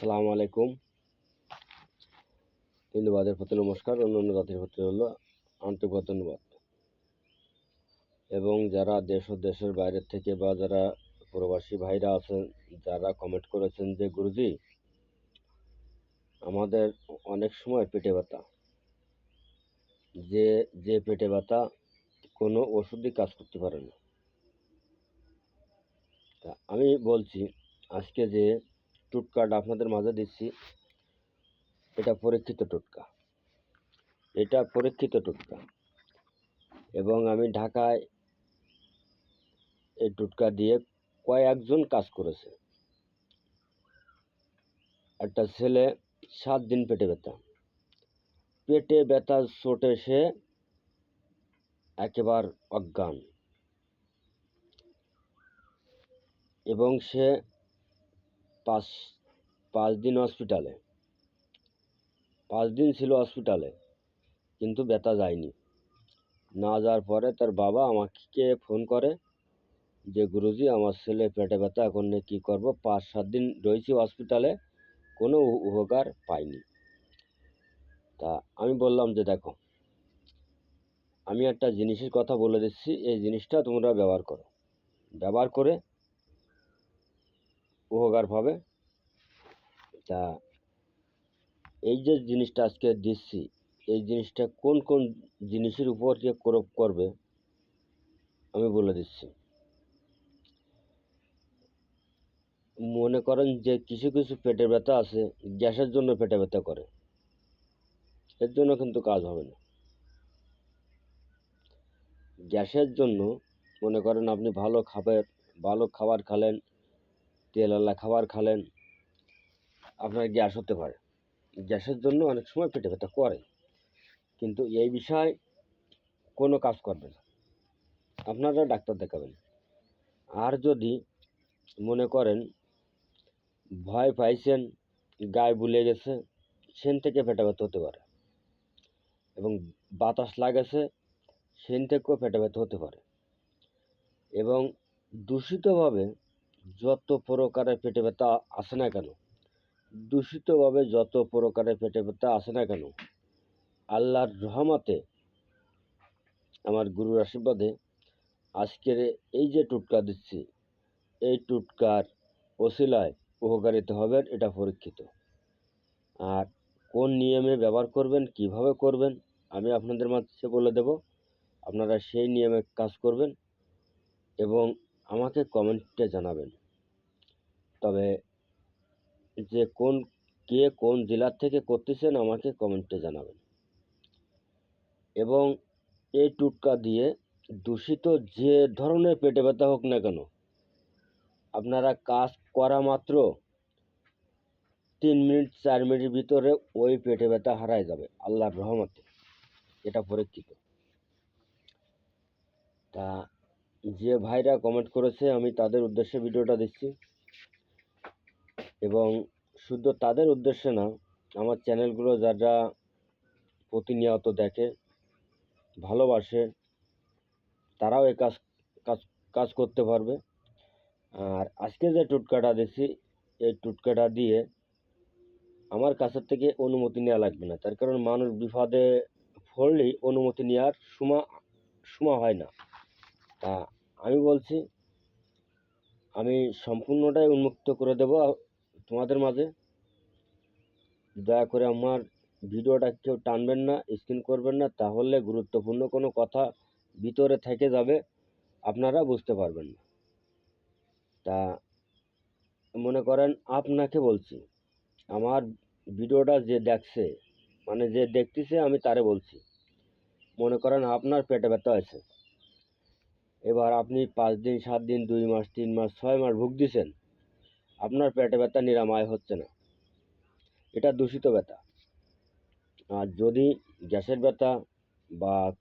আসসালামু আলাইকুম। হিন্দুবাদের প্রতি নমস্কার, অন্য অন্য জাতির প্রতি হলো আন্তরিক ধন্যবাদ। এবং যারা দেশ ও দেশের বাইরের থেকে বা যারা প্রবাসী ভাইরা আছেন, যারা কমেন্ট করেছেন যে, গুরুজি, আমাদের অনেক সময় পেটে ব্যথা। যে যে পেটে ব্যথা, কোনো ওষুধই কাজ করতে পারে না। তা আমি বলছি, আজকে যে টুটকাটা আপনাদের মাঝে দিচ্ছি। এটা পরীক্ষিত টোটকা। এটা পরীক্ষিত টোটকা। এবং আমি ঢাকায় এই টোটকা দিয়ে কয়েকজন কাজ করেছে। একটা ছেলে সাত দিন পেটে ব্যথা। পেটে ব্যথা চোটে সে একেবার অজ্ঞান। এবং সে পাঁচ পাঁচ দিন হসপিটালে পাঁচ দিন ছিল হসপিটালে কিন্তু ব্যথা যায়নি। না যাওয়ার পরে তার বাবা আমাকে ফোন করে যে, গুরুজি, আমার ছেলে পেটে ব্যথা, এখন নিয়ে কী করব? পাঁচ, সাত দিন রয়েছি হসপিটালে কোনো উপকার পাইনি। তা আমি বললাম যে, দেখো, আমি একটা জিনিসের কথা বলে দিচ্ছি, এই জিনিসটা তোমরা ব্যবহার করো। ব্যবহার করে উপকার পাবে তা এই যে জিনিসটা আজকে দিচ্ছি, এই জিনিসটা কোন কোন জিনিসের উপর যে প্রয়োগ করবে, আমি বলে দিচ্ছি। মনে করেন যে কিছু কিছু পেটে ব্যথা আছে, গ্যাসের জন্য পেটে ব্যথা করে। এর জন্য কিন্তু কাজ হবে না। গ্যাসের জন্য মনে করেন আপনি ভালো খাবার ভালো খাবার খেলেন তেলওয়ালা খাবার খালেন, আপনার গ্যাস হতে পারে। গ্যাসের জন্য অনেক সময় পেটে ব্যথা করে। কিন্তু এই বিষয়ে কোনো কাজ করবে না। আপনারা ডাক্তার দেখাবেন। আর যদি মনে করেন ভয় পাইছেন, গায়ে বুলে গেছে সেন থেকে পেটে ব্যথা হতে পারে। এবং বাতাস লাগেছে সেন থেকেও পেটে ব্যথা হতে পারে। এবং দূষিতভাবে যত প্রকারের পেটে ব্যথা আসে না কেন? দূষিতভাবে যত প্রকারের পেটে ব্যথা আসে না কেন? আল্লাহর রহমতে আমার গুরুর আশীর্বাদে আজকের এই যে টুটকা দিচ্ছি, এই টুটকার ওসিলায় উপকারিত হবেন এটা পরীক্ষিত। আর কোন নিয়মে ব্যবহার করবেন, কীভাবে করবেন, আমি আপনাদের মাঝে বলে দেব। আপনারা সেই নিয়মে কাজ করবেন এবং আমাকে কমেন্টে জানাবেন। তবে যে কোন, কে কোন জেলার থেকে করতেছেন আমাকে কমেন্টে জানাবেন। এবং এই টুটকা দিয়ে দূষিত যে ধরনের পেটে ব্যথা হোক না কেন, আপনারা কাজ করা মাত্র তিন মিনিট, চার মিনিটের ভিতরে ওই পেটে ব্যথা হারায় যাবে, আল্লাহর রহমতে। এটা পরীক্ষিত। তা যে ভাইরা কমেন্ট করেছে, আমি তাদের উদ্দেশ্যে ভিডিওটা দিচ্ছি। এবং শুধু তাদের উদ্দেশ্যে না, আমার চ্যানেলগুলো যারা প্রতিনিয়ত দেখে, ভালোবাসে, তারাও এ কাজ কাজ কাজ করতে পারবে। আর আজকে যে টুটকাটা দিচ্ছি এই টুটকাটা দিয়ে আমার কাছের থেকে অনুমতি নেওয়া লাগবে না। তার কারণ মানুষ বিপদে পড়লেই অনুমতি নেওয়ার সময় সময় হয় না। তা আমি বলছি, আমি সম্পূর্ণটাই উন্মুক্ত করে দেব। তোমাদের মাঝে। দয়া করে আমার ভিডিওটা কেউ টানবেন না, স্ক্রিন করবেন না, তাহলে গুরুত্বপূর্ণ কোনো কথা ভিতরে থেকে যাবে, আপনারা বুঝতে পারবেন না। তা মনে করেন আপনাকে বলছি, আমার ভিডিওটা যে দেখছে মানে যে দেখতেছে আমি তারে বলছি। মনে করেন আপনার পেটে ব্যথা আছে এবার আপনি পাঁচ দিন, সাত দিন, দুই মাস, তিন মাস, ছয় মাস ভুগতেছেন আপনার পেটে ব্যথা নিরাময় হচ্ছে না। এটা দূষিত ব্যথা। আর যদি গ্যাসের ব্যথা বা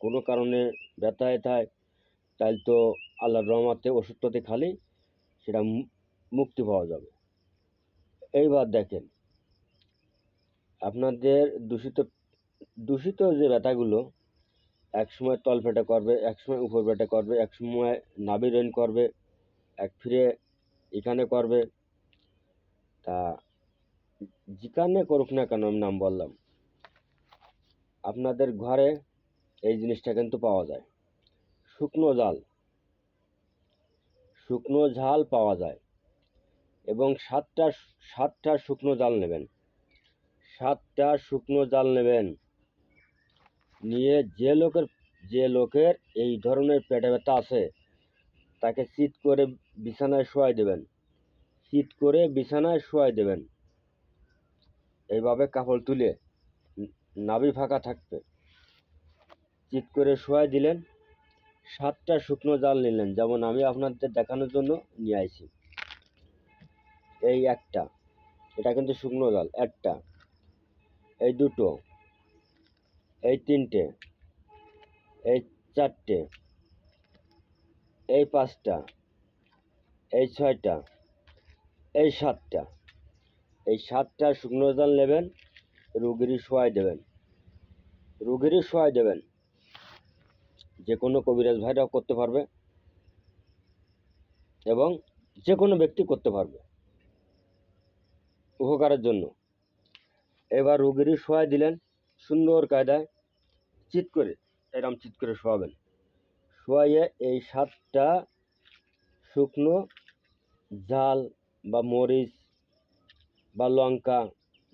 কোনো কারণে ব্যথা থাকে তাহলে তো আল্লাহর রহমতে ওষুধপাতি খালি সেটা মুক্তি পাওয়া যাবে। এইবার দেখেন, আপনাদের দূষিত দূষিত যে ব্যথাগুলো এক সময় তল পেটে করবে এক সময় উপর পেটে করবে এক সময় নাভি রেন করবে, এক ফিরে এখানে করবে। তা যেখানে করুক না কেন, আমি নাম বললাম। আপনাদের ঘরে এই জিনিসটা কিন্তু পাওয়া যায়। শুকনো জাল। শুকনো ঝাল পাওয়া যায়। এবং সাতটা সাতটা শুকনো জাল নেবেন। সাতটা শুকনো জাল নেবেন। নিয়ে যে লোকের যে লোকের এই ধরনের পেটে ব্যথা আছে তাকে চিৎ করে বিছানায় শোয়াই দেবেন। চিৎ করে বিছানায় শোয়াই দেবেন। এইভাবে কাপড় তুলে নাভি ফাঁকা থাকবে চিৎ করে শোয়াই দিলেন। সাতটা শুকনো জাল নিলেন, যেমন আমি আপনাদের দেখানোর জন্য নিয়ে আইছি। এই একটা, এটা কিন্তু শুকনো জাল, একটা। এই দুটো, এই তিনটে, এই চারটে। এই পাঁচটা, এই ছয়টা, এই সাতটা। এই সাতটা শুকনো জাল নেবেন রুগীরই শোয়াই দেবেন। রুগীরই শোয়াই দেবেন। যে কোনো কবিরাজ ভাইরাও করতে পারবে এবং যে কোনো ব্যক্তি করতে পারবে উপকারের জন্য। এবার রুগীরই শোয়াই দিলেন সুন্দর কায়দায় চিৎ করে, এরম চিৎ করে শোয়াবেন। শোয়াইয়ে এই সাতটা শুকনো জাল বা মরিচ বা লঙ্কা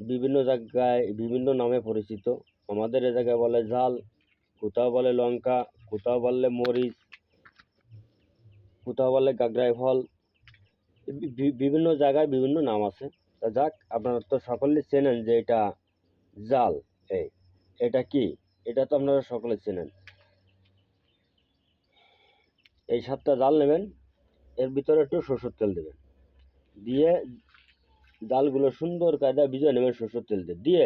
বিভিন্ন জায়গায়, বিভিন্ন নামে পরিচিত। আমাদের এ জায়গায় বলে ঝাল কোথাও বলে লঙ্কা, কোথাও বললে মরিচ, কোথাও বলে গাগরাই ফল বিভিন্ন জায়গায় বিভিন্ন নাম আছে। তা যাক, আপনারা তো সকলেই চেনেন যে এটা জাল। এই, এটা কি? এটা তো আপনারা সকলে চেনেন। এই সাতটা জাল নেবেন, এর ভিতরে একটু সরষের তেল দেবেন। দিয়ে ডালগুলো সুন্দর কায়দায় ভিজিয়ে নেবেন সরষের তেল দিয়ে। দিয়ে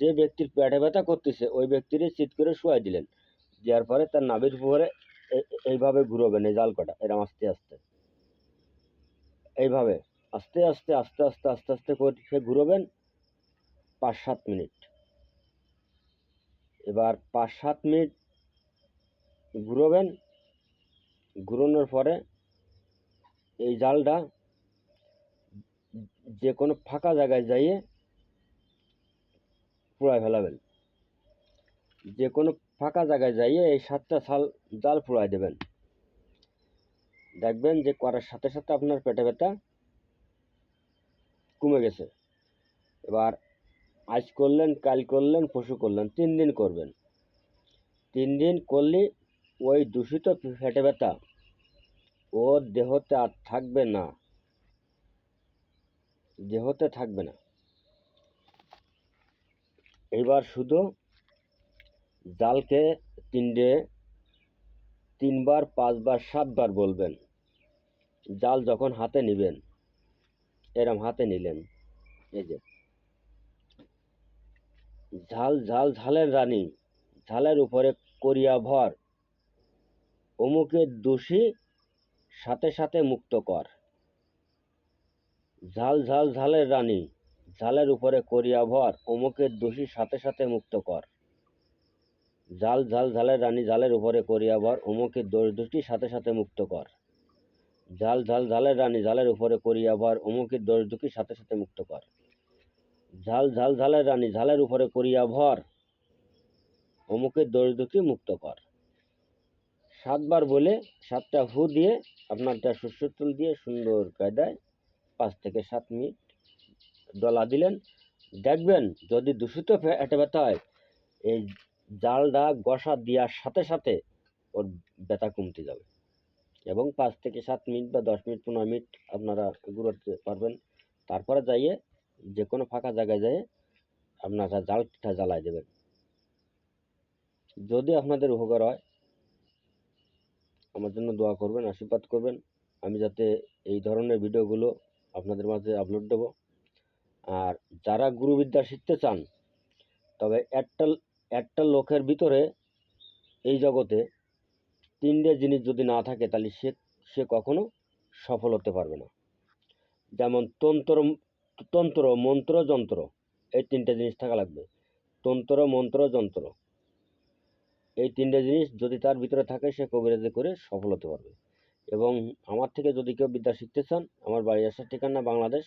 যে ব্যক্তির পেটে ব্যথা করতেছে, ওই ব্যক্তিরই চিৎ করে শোয়াই দিলেন। দেওয়ার পরে তার নাভির উপরে এইভাবে ঘুরোবেন এই জাল কটা, এরম আস্তে আস্তে। এইভাবে আস্তে আস্তে আস্তে আস্তে আস্তে আস্তে করে ঘুরোবেন পাঁচ সাত মিনিট। এবার পাঁচ সাত মিনিট ঘুরোবেন ঘুরানোর পরে এই জালটা যে কোনো ফাঁকা জায়গায় যাইয়ে পুড়ায় ফেলাবেন। যে কোনো ফাঁকা জায়গায় যাইয়ে এই সাতটা ছাল জাল পুড়ায় দেবেন। দেখবেন যে করার সাথে সাথে আপনার পেটে ব্যথা কমে গেছে। এবার আজ করলেন, কাল করলেন পশু করলেন, তিন দিন করবেন। তিন দিন করলে ওই দূষিত পেটে ব্যথা। ওর দেহতে আর থাকবে না। দেহতে থাকবে না। এবার শুধু জালকে তিনটে, তিনবার, পাঁচবার, সাতবার বলবেন। জাল যখন হাতে নেবেন, এরম হাতে নিলেন। এই যে। ঝাল ঝাল, ঝালের রানী। ঝালের উপরে করিয়া ভর। অমুকের দোষী সাথে সাথে মুক্ত কর। ঝাল ঝাল, ঝালের রানী, ঝালের উপরে করিয়া ভর, অমুকের দোষী সাথে সাথে মুক্ত কর। জাল ঝাল, ঝালের রানী জালের উপরে করিয়া ভর, অমুকের দোষ দুটি সাথে সাথে মুক্ত কর। ঝাল ঝাল, ঝালের রানী জালের উপরে করিয়া ভর, অমুকের দোষ দুটি সাথে সাথে মুক্ত কর। ঝাল ঝাল, ঝালের রানী ঝালের উপরে করিয়া ভর, অমুকের দোষ দুটি মুক্ত কর। সাতবার বলে সাতটা হু দিয়ে আপনারটা শস্যের তুল দিয়ে সুন্দর কায়দায় পাঁচ থেকে সাত মিনিট ডলা দিলেন। দেখবেন যদি দূষিত ফ্যাটে ব্যথা হয়, এই জালটা গসা দেওয়ার সাথে সাথে ওর ব্যথা কমতে যাবে। এবং পাঁচ থেকে সাত মিনিট বা দশ মিনিট, পনেরো মিনিট আপনারা ঘুরোতে পারবেন। তারপরে যাইয়ে যে কোনো ফাঁকা জায়গায় যেয়ে আপনারা জালটা জ্বালায় দেবেন। যদি আপনাদের উপকার হয় আমার জন্য দোয়া করবেন, আশীর্বাদ করবেন। আমি যাতে এই ধরনের ভিডিওগুলো আপনাদের মাঝে আপলোড দেবো। আর যারা গুরুবিদ্যা শিখতে চান, তবে একটা একটা লোকের ভিতরে এই জগতে তিনটে জিনিস যদি না থাকে, তাহলে সে সে কখনো সফল হতে পারবে না। যেমন তন্ত্র তন্ত্র, মন্ত্র, যন্ত্র, এই তিনটে জিনিস থাকা লাগবে। তন্ত্র, মন্ত্র, যন্ত্র। এই তিনটে জিনিস যদি তার ভিতরে থাকে, সে কবিরাজি করে সফল হতে পারবে। এবং আমার থেকে যদি কেউ বিদ্যা শিখতে চান, আমার বাড়ি আসার ঠিকানা বাংলাদেশ,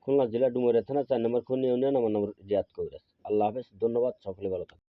খুলনা জেলা ডুমুরিয়া থানা, চার নম্বর খুলনা ইউনিয়ন, আমার নম্বর জিয়াদ কবিরাজ। আল্লাহ হাফেজ, ধন্যবাদ, সকলে ভালো থাকুন